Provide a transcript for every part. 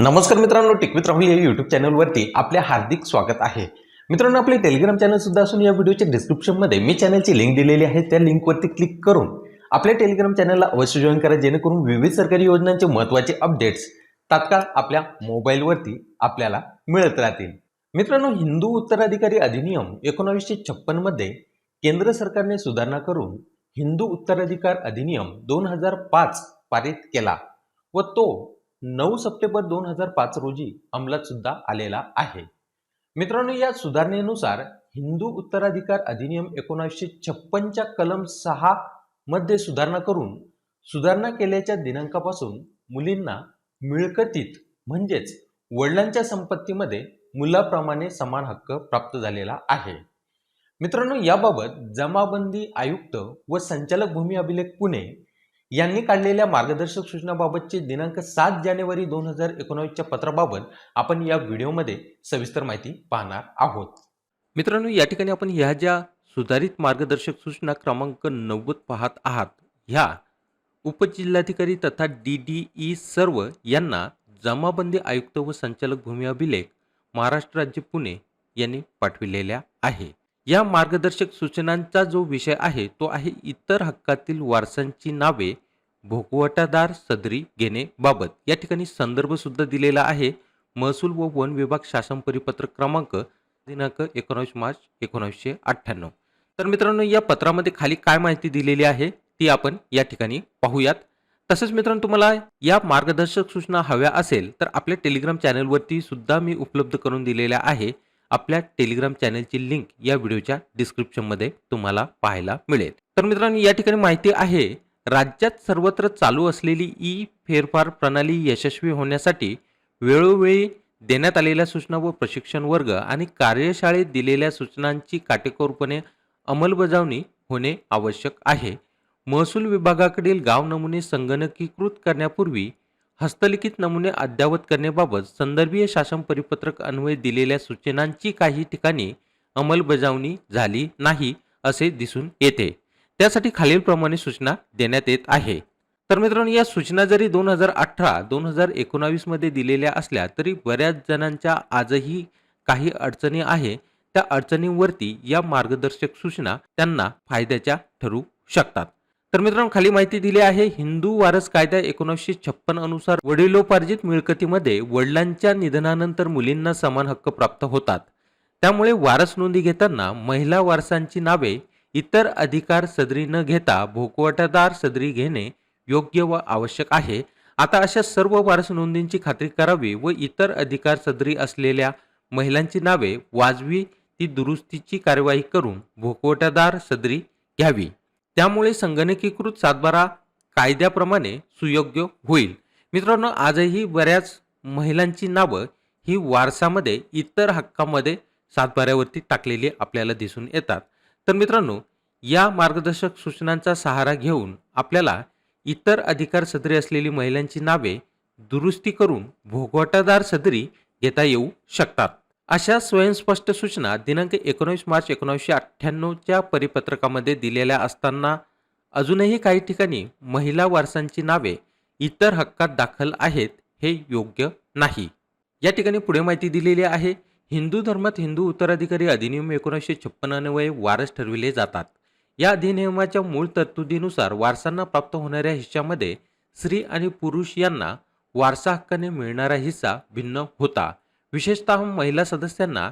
नमस्कार मित्रांनो टिकवित राहुल या यूट्यूब चॅनलवरती आपले हार्दिक स्वागत आहे. मित्रांनो आपले टेलिग्राम चॅनल सुद्धा असून या व्हिडिओच्या डिस्क्रिप्शनमध्ये मी चॅनलची लिंक दिलेली आहे. त्या लिंकवरती क्लिक करून आपल्या टेलिग्राम चॅनलला अवश्य जॉईन करा जेणेकरून विविध सरकारी योजनांचे महत्त्वाचे अपडेट्स तात्काळ आपल्या मोबाईलवरती आपल्याला मिळत राहतील. मित्रांनो हिंदू उत्तराधिकारी अधिनियम एकोणावीसशे छप्पनमध्ये केंद्र सरकारने सुधारणा करून हिंदू उत्तराधिकार अधिनियम दोन हजार पाच पारित केला व तो नऊ सप्टेंबर दोन हजार पाच रोजी अंमलात सुद्धा आलेला आहे. मित्रांनो या सुधारणेनुसार हिंदू उत्तराधिकार अधिनियम एकोणीसशे छप्पनच्या कलम सहा मध्ये सुधारणा करून सुधारणा केल्याच्या दिनांकापासून मुलींना मिळकतीत म्हणजेच वडिलांच्या संपत्तीमध्ये मुलाप्रमाणे समान हक्क प्राप्त झालेला आहे. मित्रांनो याबाबत जमाबंदी आयुक्त व संचालक भूमी अभिलेख पुणे यांनी काढलेल्या मार्गदर्शक सूचनाबाबतचे दिनांक सात जानेवारी दोन हजार एकोणावीसच्या पत्राबाबत आपण या व्हिडिओमध्ये सविस्तर माहिती पाहणार आहोत. मित्रांनो या ठिकाणी आपण ह्या ज्या सुधारित मार्गदर्शक सूचना क्रमांक नव्वद पाहत आहात ह्या उपजिल्हाधिकारी तथा डी डी ई सर्व यांना जमाबंदी आयुक्त व संचालक भूमी अभिलेख महाराष्ट्र राज्य पुणे यांनी पाठविलेल्या आहे या मार्गदर्शक सूचनांचा जो विषय आहे तो आहे इतर हक्कातील वारसांची नावे भोगवटादार सदरी घेणे बाबत. या ठिकाणी संदर्भ सुद्धा दिलेला आहे. महसूल व वन विभाग शासन परिपत्रक क्रमांक दिनांक एकोणावीस मार्च एकोणीसशे अठ्ठ्याण्णव. तर मित्रांनो या पत्रामध्ये खाली काय माहिती दिलेली आहे ती आपण या ठिकाणी पाहूयात. तसेच मित्रांनो तुम्हाला या मार्गदर्शक सूचना हव्या असेल तर आपल्या टेलिग्राम चॅनलवरती सुद्धा मी उपलब्ध करून दिलेल्या आहे. आपल्या टेलिग्राम चॅनलची लिंक या व्हिडिओच्या डिस्क्रिप्शनमध्ये तुम्हाला पाहायला मिळेल. तर मित्रांनो या ठिकाणी माहिती आहे राज्यात सर्वत्र चालू असलेली ई फेरफार प्रणाली यशस्वी होण्यासाठी वेळोवेळी देण्यात आलेल्या सूचना व प्रशिक्षण वर्ग आणि कार्यशाळेत दिलेल्या सूचनांची काटेकोरपणे अंमलबजावणी होणे आवश्यक आहे. महसूल विभागाकडील गाव नमुने संगणकीकृत करण्यापूर्वी हस्तलिखित नमुने अद्ययावत करण्याबाबत संदर्भीय शासन परिपत्रक अन्वये दिलेल्या सूचनांची काही ठिकाणी अंमलबजावणी झाली नाही असे दिसून येते. त्यासाठी खालीलप्रमाणे सूचना देण्यात येत आहे. तर मित्रांनो या सूचना जरी दोन हजार अठरा दोन हजार एकोणावीसमध्ये दिलेल्या असल्या तरी बऱ्याच जणांच्या आजही काही अडचणी आहे. त्या अडचणींवरती या मार्गदर्शक सूचना त्यांना फायद्याच्या ठरू शकतात. तर मित्रांनो खाली माहिती दिली आहे हिंदू वारस कायदा एकोणीसशे छप्पन अनुसार वडिलोपार्जित मिळकतीमध्ये वडिलांच्या निधनानंतर मुलींना समान हक्क प्राप्त होतात. त्यामुळे वारस नोंदी घेताना महिला वारसांची नावे इतर अधिकार सदरी न घेता भोकवटादार सदरी घेणे योग्य व आवश्यक आहे. आता अशा सर्व वारस नोंदींची खात्री करावी व इतर अधिकार सदरी असलेल्या महिलांची नावे वाजवी ती दुरुस्तीची कार्यवाही करून भोकवटादार सदरी घ्यावी. त्यामुळे संगणकीकृत सातबारा कायद्याप्रमाणे सुयोग्य होईल. मित्रांनो आजही बऱ्याच महिलांची नावं ही वारसामध्ये इतर हक्कामध्ये सातबाऱ्यावरती टाकलेली आपल्याला दिसून येतात. तर मित्रांनो या मार्गदर्शक सूचनांचा सहारा घेऊन आपल्याला इतर अधिकार सदरी असलेली महिलांची नावे दुरुस्ती करून भोगवटादार सदरी घेता येऊ शकतात. अशा स्वयंस्पष्ट सूचना दिनांक एकोणीस मार्च एकोणीसशे अठ्ठ्याण्णवच्या परिपत्रकामध्ये दिलेल्या असताना अजूनही काही ठिकाणी महिला वारसांची नावे इतर हक्कात दाखल आहेत हे योग्य नाही. या ठिकाणी पुढे माहिती दिलेली आहे हिंदू धर्मात हिंदू उत्तराधिकारी अधिनियम एकोणीसशे छप्पन्नन्वये वारस ठरविले जातात. या अधिनियमाच्या मूळ तरतुदीनुसार वारसांना प्राप्त होणाऱ्या हिश्श्यामध्ये स्त्री आणि पुरुष यांना वारसा हक्काने मिळणारा हिस्सा भिन्न होता. विशेषतः महिला सदस्यांना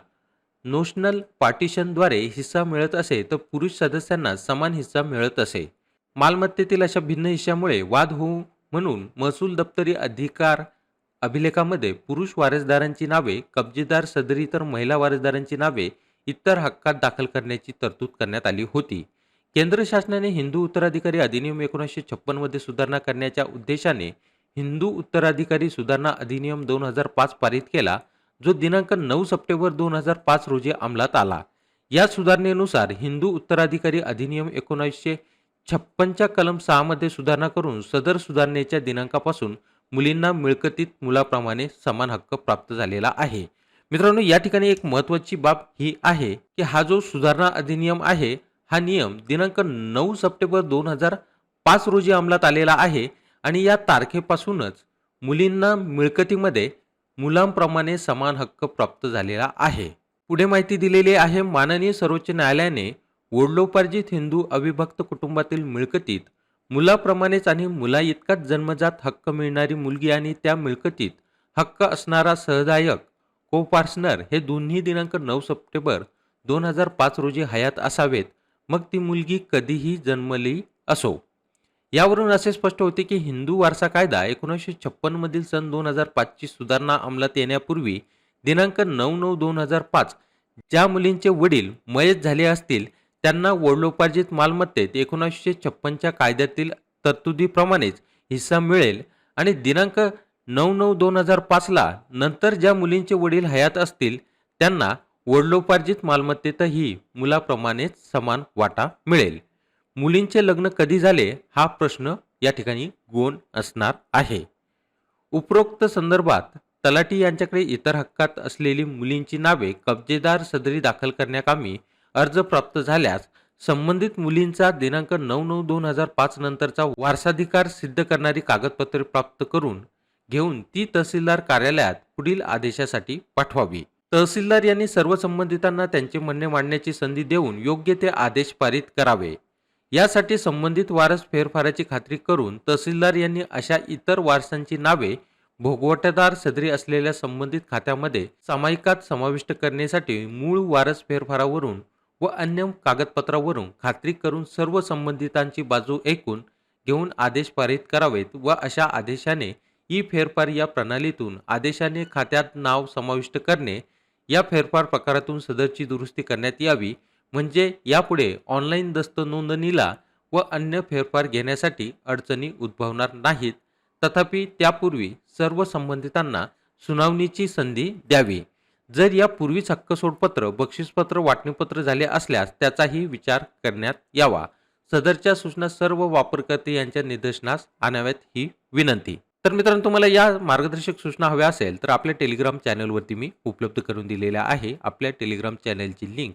नोशनल पार्टिशनद्वारे हिस्सा मिळत असे तर पुरुष सदस्यांना समान हिस्सा मिळत असे. मालमत्तेतील अशा भिन्न हिश्श्यामुळे वाद होऊ म्हणून महसूल दप्तरी अधिकार अभिलेखामध्ये पुरुष वारसदारांची नावे कब्जेदार सदरी तर महिला वारसदारांची नावे इतर हक्कात दाखल करण्याची तरतूद करण्यात आली होती. केंद्र शासनाने हिंदू उत्तराधिकारी अधिनियम एकोणीसशे छप्पनमध्ये सुधारणा करण्याच्या उद्देशाने हिंदू उत्तराधिकारी सुधारणा अधिनियम दोन हजार पाच पारित केला. जो दिनांक नऊ सप्टेंबर दोन हजार पाच रोजी अंमलात आला. या सुधारणेनुसार हिंदू उत्तराधिकारी अधिनियम एकोणीसशे छप्पनच्या कलम सहामध्ये सुधारणा करून सदर सुधारणेच्या दिनांकापासून मुलींना मिळकतीत मुलाप्रमाणे समान हक्क प्राप्त झालेला आहे. मित्रांनो या ठिकाणी एक महत्त्वाची बाब ही आहे की हा जो सुधारणा अधिनियम आहे हा नियम दिनांक नऊ सप्टेंबर दोन हजार पाच रोजी अंमलात आलेला आहे आणि या तारखेपासूनच मुलींना मिळकतीमध्ये मुलांप्रमाणे समान हक्क प्राप्त झालेला आहे. पुढे माहिती दिलेली आहे माननीय सर्वोच्च न्यायालयाने वडलोपार्जित हिंदू अविभक्त कुटुंबातील मिळकतीत मुलाप्रमाणेच आणि मुला इतकाच जन्मजात हक्क मिळणारी मुलगी आणि त्या मिळकतीत हक्क असणारा सहदायक को पार्सनर हे दोन्ही दिनांक नऊ सप्टेंबर दोन हजार पाच रोजी हयात असावेत. मग ती मुलगी कधीही जन्मली असो. यावरून असे स्पष्ट होते की हिंदू वारसा कायदा एकोणीसशे छप्पनमधील सन दोन हजार पाचची सुधारणा अंमलात येण्यापूर्वी दिनांक नऊ नऊ दोन हजार पाच ज्या मुलींचे वडील मयत झाले असतील त्यांना वडलोपार्जित मालमत्तेत एकोणीसशे छप्पनच्या कायद्यातील तरतुदीप्रमाणेच हिस्सा मिळेल आणि दिनांक नऊ नऊ दोन हजार पाचला नंतर ज्या मुलींचे वडील हयात असतील त्यांना वडिलोपार्जित मालमत्तेतही मुलाप्रमाणेच समान वाटा मिळेल. मुलींचे लग्न कधी झाले हा प्रश्न या ठिकाणी गोन असणार आहे. उपरोक्त संदर्भात तलाठी यांच्याकडे इतर हक्कात असलेली मुलींची नावे कब्जेदार सदरी दाखल करण्याकामी अर्ज प्राप्त झाल्यास संबंधित मुलींचा दिनांक नऊ नऊ दोन हजार पाच नंतरचा वारसाधिकार सिद्ध करणारी कागदपत्रे प्राप्त करून घेऊन ती तहसीलदार कार्यालयात पुढील आदेशासाठी पाठवावी. तहसीलदार यांनी सर्व संबंधितांना त्यांचे म्हणणे मांडण्याची संधी देऊन योग्य ते आदेश पारित करावे. यासाठी संबंधित वारस फेरफाराची खात्री करून तहसीलदार यांनी अशा इतर वारसांची नावे भोगवटेदार सदरी असलेल्या संबंधित खात्यामध्ये सामायिकात समाविष्ट करण्यासाठी मूळ वारस फेरफारावरून व अन्य कागदपत्रावरून खात्री करून सर्व संबंधितांची बाजू ऐकून घेऊन आदेश पारित करावेत व अशा आदेशाने ई फेरफार या प्रणालीतून आदेशाने खात्यात नाव समाविष्ट करणे या फेरफार प्रकारातून सदरची दुरुस्ती करण्यात यावी म्हणजे यापुढे ऑनलाईन दस्त नोंदणीला व अन्य फेरफार घेण्यासाठी अडचणी उद्भवणार नाहीत. तथापि त्यापूर्वी सर्व संबंधितांना सुनावणीची संधी द्यावी. जर यापूर्वीच हक्क सोडपत्र बक्षीसपत्र वाटणीपत्र झाले असल्यास त्याचाही विचार करण्यात यावा. सदरच्या सूचना सर्व वापरकर्ते यांच्या निदर्शनास आणाव्यात ही विनंती. तर मित्रांनो तुम्हाला या मार्गदर्शक सूचना हव्या असेल तर आपल्या टेलिग्राम चॅनलवरती मी उपलब्ध करून दिलेल्या आहे. आपल्या टेलिग्राम चॅनलची लिंक